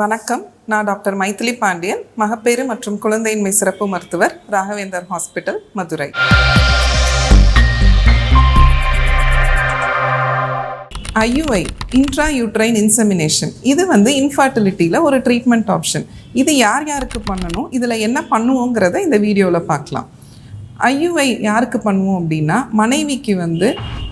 வணக்கம். நான் டாக்டர் மைத்திலி பாண்டியன் மகப்பேறு மற்றும் குழந்தையின்மை சிறப்பு மருத்துவர் Raghavendar hospital Madurai. IUI intra uterine insemination இது வந்து இன்ஃபர்டிலிட்டியில் ஒரு ட்ரீட்மெண்ட் ஆப்ஷன் இது யார் யாருக்கு பண்ணணும் இதில் என்ன பண்ணுவோங்கிறத இந்த வீடியோவில் பார்க்கலாம். ஐயுஐ யாருக்கு பண்ணுவோம் அப்படின்னா மனைவிக்கு வந்து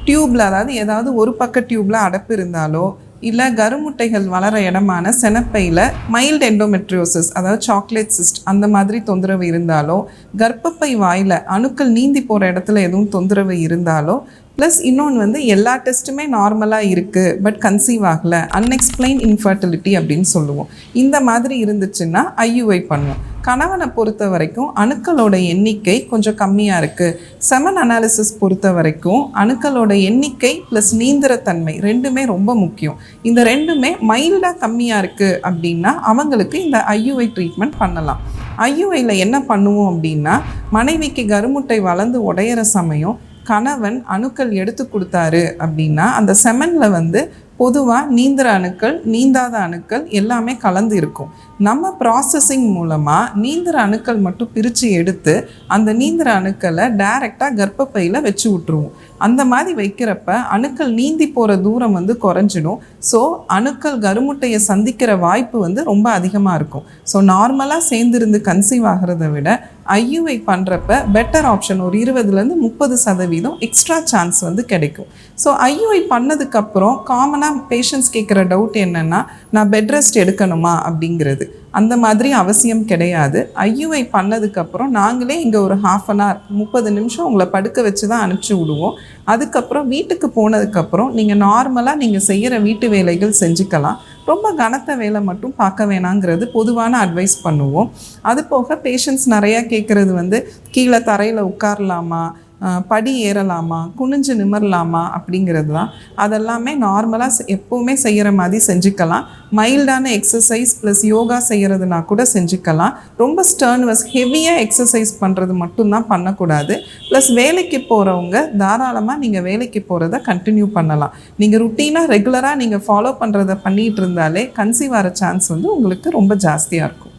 டியூப்பில் அதாவது ஏதாவது ஒரு பக்க டியூப்பில் அடப்பு இருந்தாலோ இல்லை கருமுட்டைகள் வளர இடமான செனப்பையில் மைல்டு எண்டோமெட்ரியோசிஸ் அதாவது சாக்லேட் சிஸ்ட் அந்த மாதிரி தொந்தரவு இருந்தாலோ கர்ப்பப்பை வாயில் அணுக்கள் நீந்தி போகிற இடத்துல எதுவும் தொந்தரவு இருந்தாலோ ப்ளஸ் இன்னொன்று வந்து எல்லா டெஸ்ட்டுமே நார்மலாக இருக்குது பட் கன்சீவ் ஆகலை அன்எக்ஸ்பிளைன் இன்ஃபர்டிலிட்டி அப்படின்னு சொல்லுவோம். இந்த மாதிரி இருந்துச்சுன்னா ஐயுஐ பண்ணுவோம். கணவனை பொறுத்த வரைக்கும் அணுக்களோட எண்ணிக்கை கொஞ்சம் கம்மியாக இருக்குது செமன் அனாலிசிஸ் பொறுத்த வரைக்கும் அணுக்களோட எண்ணிக்கை ப்ளஸ் நீந்திரத்தன்மை ரெண்டுமே ரொம்ப முக்கியம். இந்த ரெண்டுமே மைல்டாக கம்மியாக இருக்குது அப்படின்னா அவங்களுக்கு இந்த ஐயுஐ ட்ரீட்மெண்ட் பண்ணலாம். ஐயுஐயில் என்ன பண்ணுவோம் அப்படின்னா மனைவிக்கு கருமுட்டை வளர்ந்து உடையிற சமயம் கணவன் அணுக்கள் எடுத்து கொடுத்தாரு அப்படின்னா அந்த செமனில் வந்து பொதுவாக நீந்திர அணுக்கள் நீந்தாத அணுக்கள் எல்லாமே கலந்து இருக்கும். நம்ம ப்ராசஸிங் மூலமாக நீந்திர அணுக்கள் மட்டும் பிரித்து எடுத்து அந்த நீந்திர அணுக்களை டைரெக்டாக கர்ப்பப்பையில் வச்சு விட்ருவோம் அந்த மாதிரி வைக்கிறப்ப அணுக்கள் நீந்தி போகிற தூரம் வந்து குறைஞ்சிடும். ஸோ அணுக்கள் கருமுட்டையை சந்திக்கிற வாய்ப்பு வந்து ரொம்ப அதிகமாக இருக்கும். ஸோ நார்மலாக சேர்ந்திருந்து கன்சீவ் ஆகிறத விட ஐயுஐ பண்ணுறப்ப பெட்டர் ஆப்ஷன் ஒரு இருபதுலேருந்து முப்பது சதவீதம் எக்ஸ்ட்ரா சான்ஸ் வந்து கிடைக்கும். ஸோ ஐயுஐ பண்ணதுக்கப்புறம் காமனாக பேஷண்ட்ஸ் கேட்குற டவுட் என்னென்னா நான் பெட் ரெஸ்ட் எடுக்கணுமா அப்படிங்கிறது. அந்த மாதிரி அவசியம் கிடையாது. ஐயுஐ பண்ணதுக்கப்புறம் நாங்களே இங்கே ஒரு ஹாஃப் அன் ஹவர் முப்பது நிமிஷம் உங்களை படுக்க வச்சு தான் அனுப்பிச்சி விடுவோம். அதுக்கப்புறம் வீட்டுக்கு போனதுக்கப்புறம் நீங்கள் நார்மலாக நீங்கள் செய்கிற வீட்டு வேலைகள் செஞ்சுக்கலாம். ரொம்ப கனத்த வேலை மட்டும் பார்க்க வேணாங்கிறது பொதுவான அட்வைஸ் பண்ணுவோம். அது போக பேஷண்ட்ஸ் நிறையா கேட்குறது வந்து கீழே தரையில் உட்காரலாமா? படி ஏறலாமா? குனிஞ்சு நிமிரலாமா? அப்படிங்கிறது தான் அதெல்லாமே நார்மலாக எப்போவுமே செய்கிற மாதிரி செஞ்சுக்கலாம். மைல்டான எக்ஸசைஸ் ப்ளஸ் யோகா செய்கிறதுனா கூட செஞ்சுக்கலாம். ரொம்ப ஸ்டர்ன்வஸ் ஹெவியாக எக்ஸசைஸ் பண்ணுறது மட்டும்தான் பண்ணக்கூடாது. ப்ளஸ் வேலைக்கு போகிறவங்க தாராளமாக நீங்கள் வேலைக்கு போகிறத கண்டினியூ பண்ணலாம். நீங்கள் ருட்டீனாக ரெகுலராக நீங்கள் ஃபாலோ பண்ணுறத பண்ணிகிட்டு இருந்தாலே கன்சீவ் ஆகிற சான்ஸ் வந்து உங்களுக்கு ரொம்ப ஜாஸ்தியாக இருக்கும்.